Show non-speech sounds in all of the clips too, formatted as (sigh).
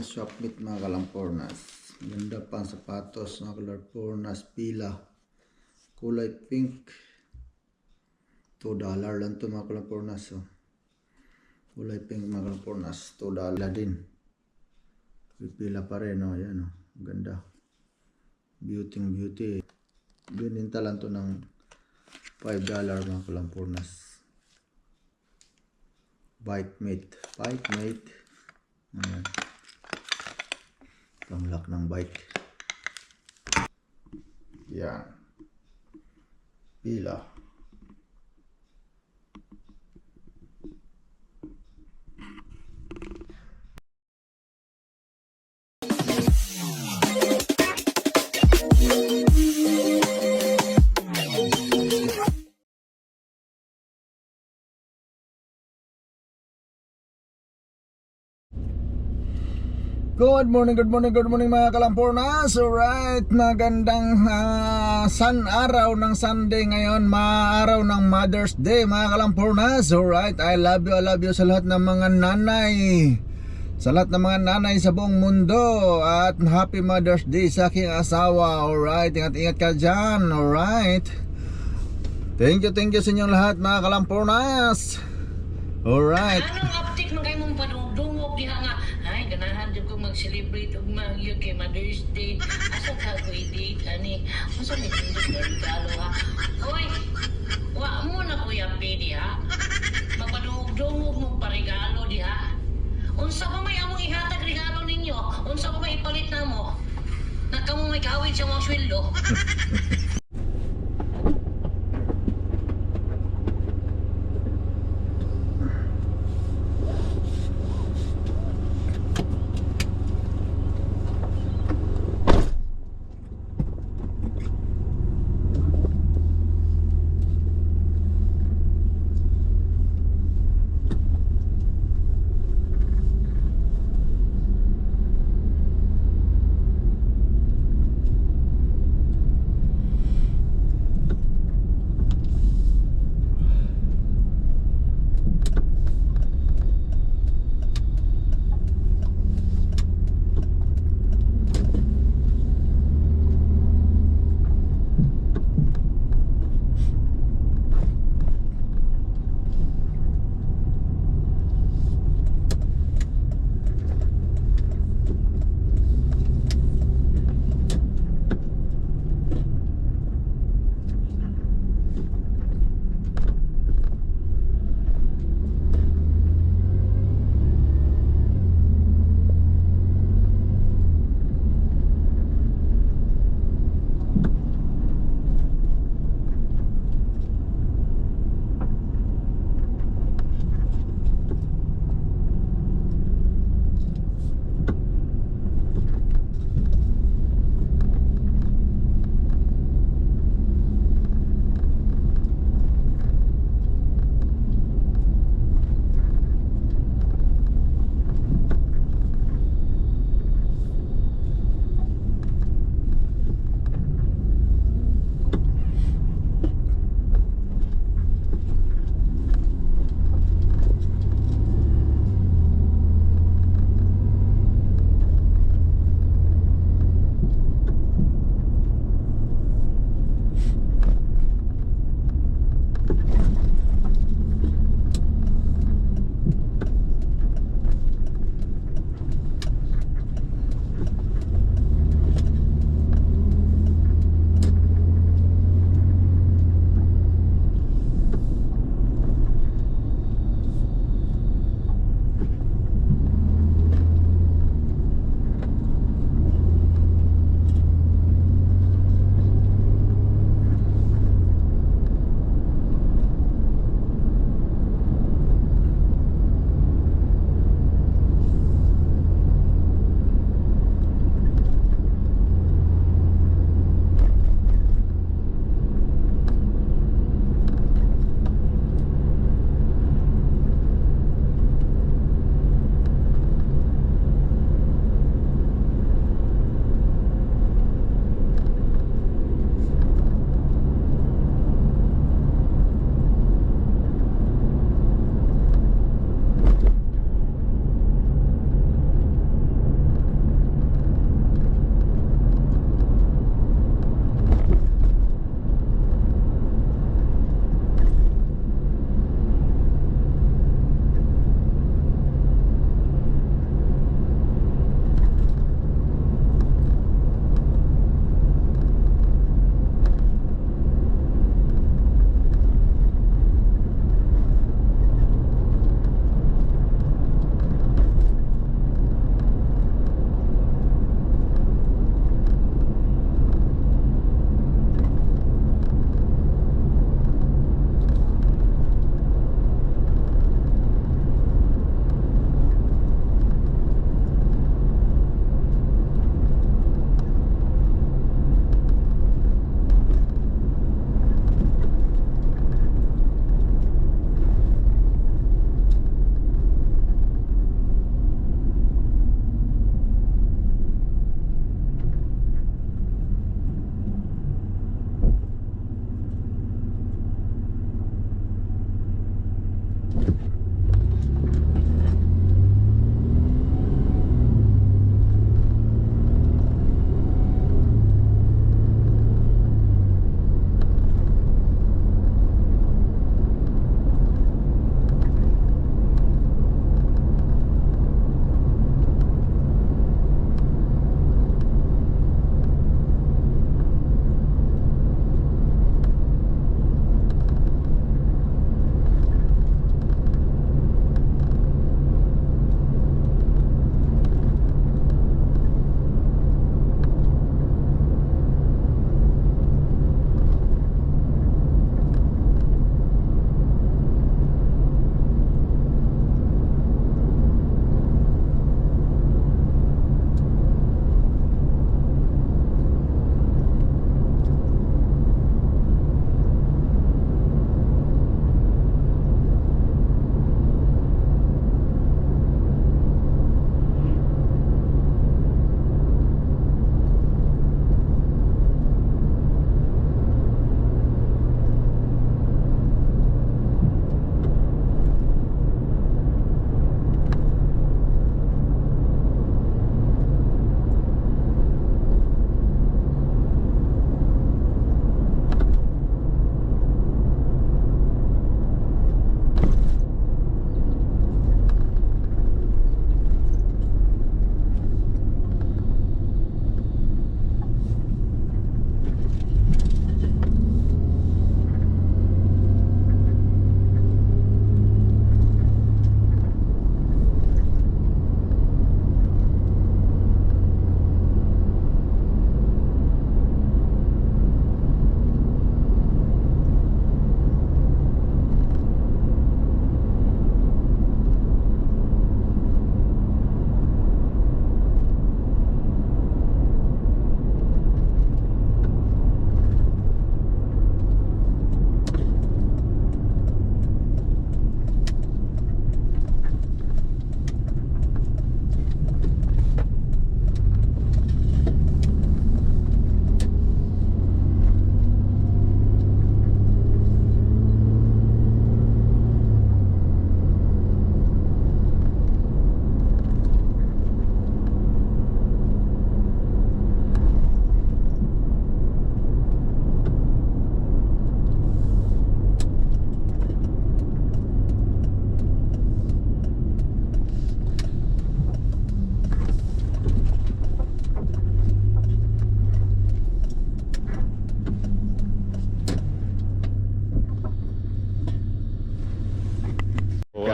Yes, shop meet mga kalampornas. Ganda pang sapatos mga kalampornas. Pila. Kulay pink. 2 dollar lang to mga kalampornas. Oh. Kulay pink mga kalampornas. 2 dollar din. Pipila pa rin. Oh. Yan, oh. Ganda. Beauty beauty. Bininta lang to ng 5 dollar mga kalampornas. Bike mate. Bike mate. Ayan. Panglock ng bike. Yan. Pila. Good morning, good morning, good morning mga kalampornas. Alright, magandang uh, sun araw ng Sunday ngayon, maaraw ng Mother's Day mga kalampornas. Alright, I love you, I love you sa lahat ng mga nanay. Sa lahat ng mga nanay sa buong mundo at happy Mother's Day sa aking asawa. Alright, ingat-ingat ka dyan. Alright. Thank you, thank you sa inyong lahat mga kalampornas. Alright. Anong update kayo mong padungdungog diha nga ganahan jud ko mag-celebrate og mag-yun kay Mother's Day. Asa ka ko i-date ani? Unsa may tindog na regalo ha? Oy, wa mo na kuya pedi ha. Magpadungdungog mong paregalo diha. Unsa pa may among ihatag regalo ninyo? Unsa pa may ipalit namo? Nakamo may kawit sa mga sweldo. (laughs)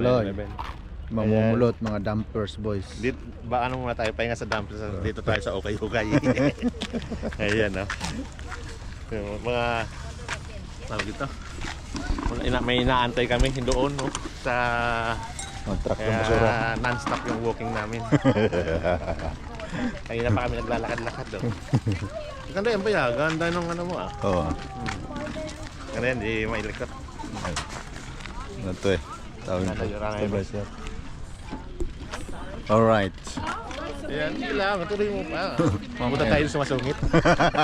11. Mamumulot mga dumpers boys. Dito, ba ano muna tayo pahinga sa dump sa, dito tayo sa Okay Hugay. (laughs) Ayan no. Yung mga tawag dito. Ina, may inaantay kami doon no sa truck ng basura. non-stop yung walking namin. (laughs) Kanina pa kami naglalakad-lakad doon. Ganda yan ba ya? Ganda nung ano mo ah. Oo. Ganda yan, di mailikot. Ano to eh. Tawag ito. Alright. Ayan, sige lang. Tuloy mo pa. (laughs) Pumunta tayo sa masungit.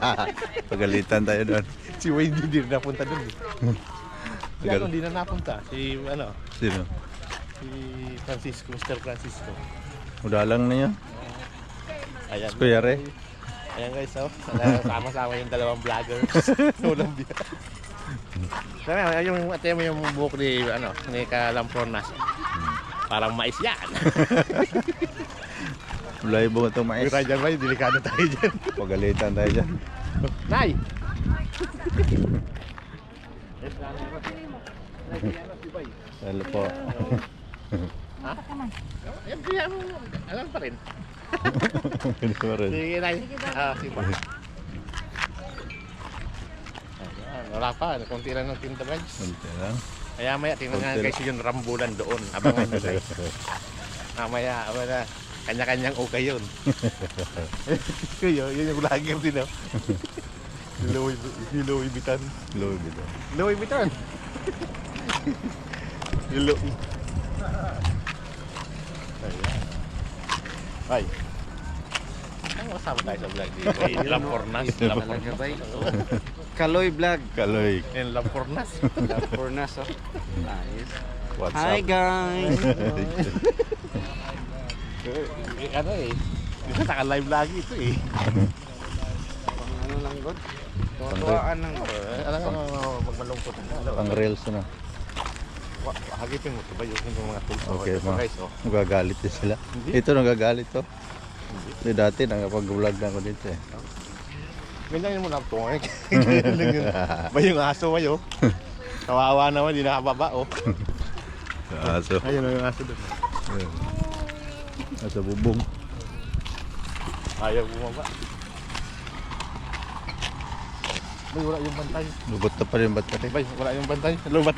(laughs) Pagalitan tayo doon. si Wayne hindi rin napunta doon. ano, hindi na napunta. Si ano, Sino? si Francisco, Mr. Francisco. Udalang na yan. Ayan. Si Kuya Re. Ayan guys, oh. Sama-sama yung dalawang vloggers. (laughs) Biya. Sabi, yung ate mo yung buhok ni, ano, ni Kalampornas. Parang mais yan. (laughs) Ulay mo itong mais. May dyan ba? Delikado tayo dyan. (laughs) Pagalitan tayo dyan. Nay! Hello po. Mo. Alam pa rin. (laughs) Hindi ko rin. Sige, Nay. Ah, sige pa. Ayan, wala pa. Kunti lang ng tinta guys. Kunti lang. Kaya maya, tingnan nga guys yung rambulan doon. Abangan nyo guys. (laughs) Mamaya, wala. Kanya-kanyang okay yun. (laughs) Kayo, yun yung vlogger din oh. (laughs) Louis, Louis Vuitton. Louis Vuitton. Louis Vuitton. Yung Louis. Ayan. Ay. Ang kasama tayo sa vlog ni May Lampornas. Lampornas. Kaloy Vlog. Kaloy. And Lampornas. Furnas, (laughs) oh. Ayos. What's Hi up? guys! (laughs) Eh, ano eh. Dito naka-live lagi ito eh. Pang ano lang god? Tuwaan lang god. Eh, Alam mo, magmalungkot. Pang reels na. hagipin mo ito ba yung mga tools? Okay, ito, ma. guys, oh. Nagagalit din sila. Hindi. Ito nagagalit to. Hindi dati nakapag-vlog na ako dito eh. Ganyan mo lang ito. eh. (laughs) Ganyan lang yun. Ba yung aso ba yun? (laughs) Kawawa naman, di nakababa oh. Aso. Ayun ang aso doon. Aso bubong. Ayaw bumaba. Bay, wala yung bantay. Lubot na pa rin battery. Bay, wala yung bantay. Lubat.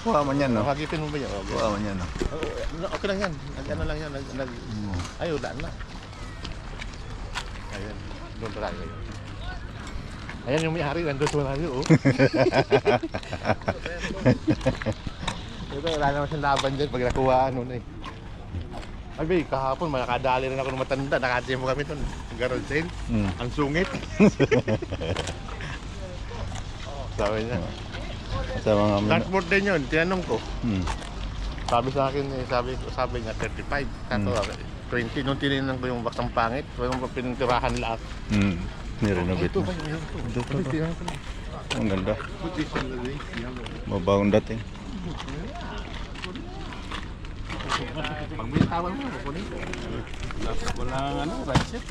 Kuha man yan no? Hagipin mo ba? Oh, Kuha man yan no? oh, okay lang yan. Nag, ano lang yan. Nag, nag, ay, wala na. Ayan. Doon pala yun. Ayan yung may-ari. Nandun sa malayo, oh. (laughs) Ito, wala naman siyang laban dyan pag nakuha ano na eh. Ay, bay, kahapon, makakadali rin ako ng matanda. Nakatiyan mo kami doon. Garage sale. Hmm. Ang sungit. (laughs) Sabi niya. Sa mga mga... Transport din yun. Tinanong ko. Hmm. Sabi sa akin, eh, sabi, sabi niya 35. Kato, Hmm. 20. Nung tinignan ko yung baksang pangit, yung pinintirahan lahat. Hmm. Nirenovate na. Ito. Ang ganda. Mabawang dating. Pag may tawag mo, kukunin ko. Walang ano, right set.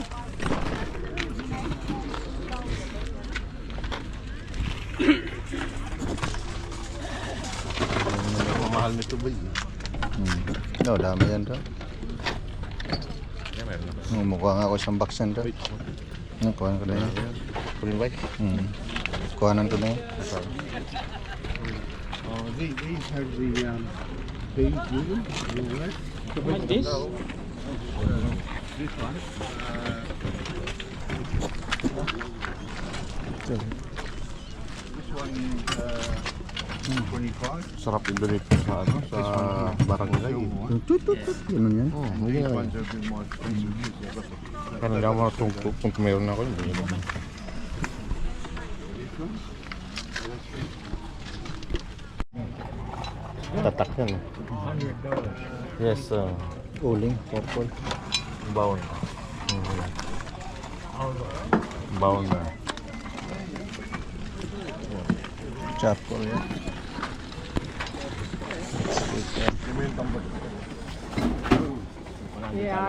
Mamahal nito ba yun? Hmm. No, dami yan doon. Yeah, meron na. Mukha nga ako isang box yan doon. Hmm, kuhanan ko na yan. Kunin ba? Hmm. Kuhanan ko na yan. Oh, they, they have the, um, Like this? Sarap i-donate ko sa ano, sa barangay. Yung tutut, ganun yan. Oh, hindi nga. Kaya hindi ako matungkol kung meron ako hindi. Tatak yan. eh. Yes, uh, Uling, purple. bound. Bound na. Charcoal yan. Yeah,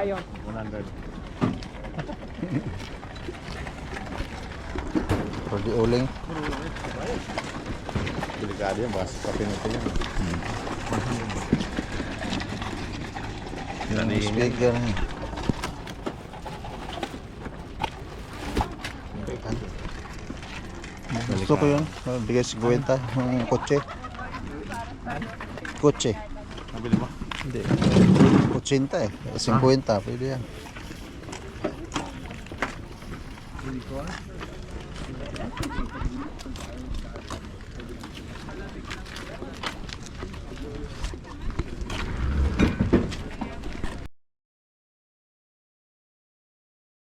ayun. 100. For the uling. Delikado yan, basta kapin ito yan. Yung speaker. Gusto ko yun. Bigay si Gwenta. Yung kotse. Kotse. Nabili mo? Hindi. Kutsinta eh. 50. Pwede yan.